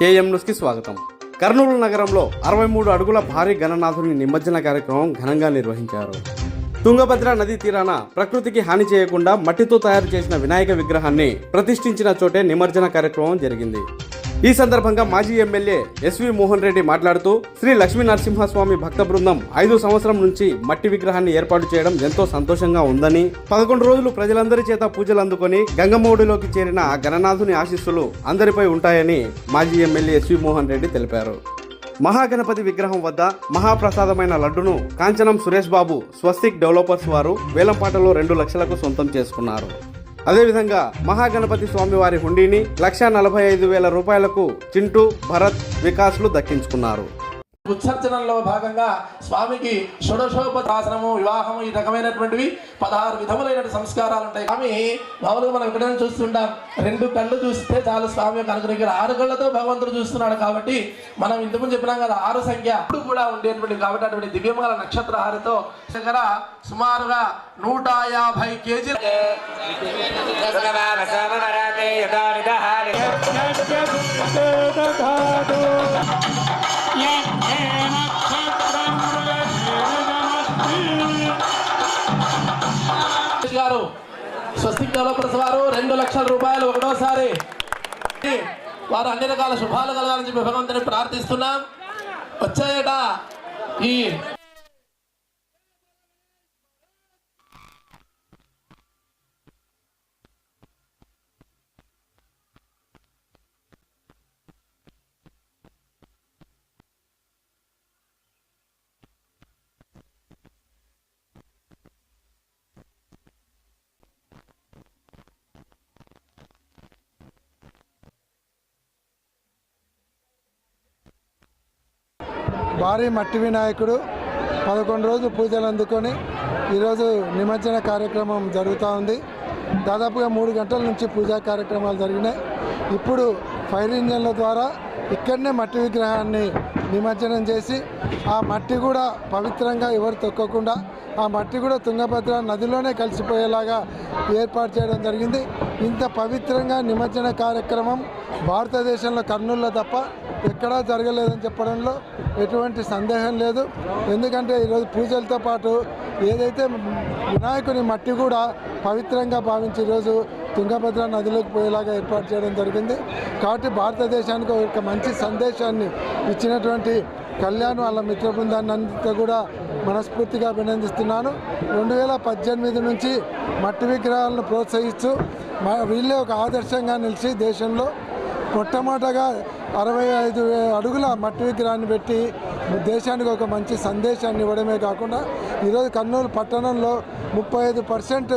KM న్యూస్కి స్వాగతం. కర్నూలు నగరంలో అరవై మూడు అడుగుల భారీ గణనాథుని నిమజ్జన కార్యక్రమం ఘనంగా నిర్వహించారు. తుంగభద్ర నదీ తీరాన ప్రకృతికి హాని చేయకుండా మట్టితో తయారు చేసిన వినాయక విగ్రహాన్ని ప్రతిష్ఠించిన చోటే నిమజ్జన కార్యక్రమం జరిగింది. ఈ సందర్భంగా మాజీ ఎమ్మెల్యే ఎస్వి మోహన్ రెడ్డి మాట్లాడుతూ శ్రీ లక్ష్మీ నరసింహస్వామి భక్త బృందం ఐదు సంవత్సరం నుంచి మట్టి విగ్రహాన్ని ఏర్పాటు చేయడం ఎంతో సంతోషంగా ఉందని పదకొండు రోజులు ప్రజలందరి చేత పూజలు అందుకొని గంగమౌడిలోకి చేరిన ఆ గణనాథుని ఆశీస్సులు అందరిపై ఉంటాయని మాజీ ఎమ్మెల్యే ఎస్వి మోహన్ రెడ్డి తెలిపారు. మహాగణపతి విగ్రహం వద్ద మహాప్రసాదమైన లడ్డును కాంచనం సురేష్ బాబు స్వస్తిక్ డెవలపర్స్ వారు వేలంపాటలో రెండు లక్షలకు సొంతం చేసుకున్నారు. అదేవిధంగా మహాగణపతి స్వామివారి హుండీని లక్ష నలభై ఐదు వేల రూపాయలకు చింటూ భరత్ వికాస్లు దక్కించుకున్నారు. ఉత్సర్జనంలో భాగంగా స్వామికి షోడశోపచాసనము వివాహము ఈ రకమైనటువంటివి పదహారు విధములైన సంస్కారాలు ఉంటాయి స్వామి మామూలుగా మనం ఎక్కడైనా చూస్తుంటాం రెండు కళ్ళు చూస్తే చాలు స్వామి యొక్క అనుగ్రహం ఆరు కళ్ళతో భగవంతుడు చూస్తున్నాడు కాబట్టి మనం ఇంతకుముందు చెప్పినాం కదా ఆరు సంఖ్య ఇప్పుడు కూడా ఉండేటువంటి కాబట్టి అటువంటి దివ్యమగల నక్షత్ర హారితో దగ్గర సుమారుగా నూట యాభై కేజీ గారు స్వస్తిక్ డెవలపర్స్ వారు రెండు లక్షల రూపాయలు ఒకటోసారి. వారు అన్ని రకాల శుభాలు కలగాలని చెప్పి భగవంతుని ప్రార్థిస్తున్నాం. వచ్చేట ఈ భారీ మట్టి వినాయకుడు పదకొండు రోజులు పూజలు అందుకొని ఈరోజు నిమజ్జన కార్యక్రమం జరుగుతూ ఉంది. దాదాపుగా మూడు గంటల నుంచి పూజా కార్యక్రమాలు జరిగినాయి. ఇప్పుడు ఫైర్ ఇంజన్ల ద్వారా ఇక్కడనే మట్టి విగ్రహాన్ని నిమజ్జనం చేసి ఆ మట్టి కూడా పవిత్రంగా ఎవరు తొక్కకుండా ఆ మట్టి కూడా తుంగభద్ర నదిలోనే కలిసిపోయేలాగా ఏర్పాటు చేయడం జరిగింది. ఇంత పవిత్రంగా నిమజ్జన కార్యక్రమం భారతదేశంలో కర్నూలులో తప్ప ఎక్కడా జరగలేదని చెప్పడంలో ఎటువంటి సందేహం లేదు. ఎందుకంటే ఈరోజు పూజలతో పాటు ఏదైతే వినాయకుని మట్టి కూడా పవిత్రంగా భావించి ఈరోజు తుంగభద్ర నదిలోకి పోయేలాగా ఏర్పాటు చేయడం జరిగింది. కాబట్టి భారతదేశానికి ఒక మంచి సందేశాన్ని ఇచ్చినటువంటి కళ్యాణ్ వాళ్ళ మిత్ర బృందాన్ని అంతా కూడా మనస్ఫూర్తిగా అభినందిస్తున్నాను. రెండు వేల పద్దెనిమిది నుంచి మట్టి విగ్రహాలను ప్రోత్సహిస్తూ మా వీళ్ళే ఒక ఆదర్శంగా నిలిచి దేశంలో మొట్టమొదటగా అరవై ఐదు అడుగుల మట్టి విగ్రహాన్ని పెట్టి దేశానికి ఒక మంచి సందేశాన్ని ఇవ్వడమే కాకుండా ఈరోజు కర్నూలు పట్టణంలో ముప్పై ఐదు పర్సెంట్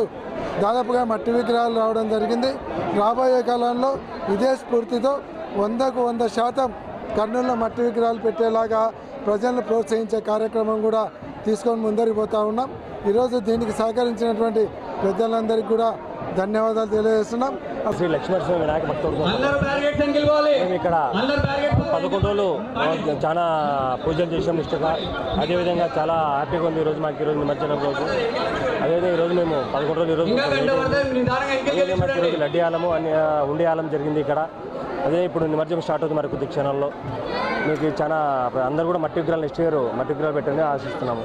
దాదాపుగా మట్టి విగ్రహాలు రావడం జరిగింది. రాబోయే కాలంలో ఇదే స్ఫూర్తితో వందకు వంద శాతం కర్నూలులో మట్టి విగ్రహాలు పెట్టేలాగా ప్రజలను ప్రోత్సహించే కార్యక్రమం కూడా తీసుకొని ముందరికి పోతా ఉన్నాం. ఈరోజు దీనికి సహకరించినటువంటి పెద్దలందరికీ కూడా ధన్యవాదాలు తెలియజేస్తున్నాం. శ్రీ వినాయక భక్తుడు మేము ఇక్కడ పదకొండు రోజులు చాలా పూజలు చేసాం నిష్ఠగా అదేవిధంగా చాలా హ్యాపీగా ఉంది ఈరోజు మాకు ఈరోజు నిమజ్జనం రోజు. అదేవిధంగా ఈరోజు మేము పదకొండు రోజులు ఈరోజు ఈరోజు లడ్డీ ఆలము అని ఉండి ఆలం జరిగింది ఇక్కడ. అదే ఇప్పుడు నిమజ్జనం స్టార్ట్ అవుతుంది మరి కొద్ది క్షణంలో మీకు చాలా అందరూ కూడా మట్టి విగ్రహాలు నెక్స్ట్ ఇయర్ మట్టి విగ్రహాలు పెట్టండి ఆశిస్తున్నాము.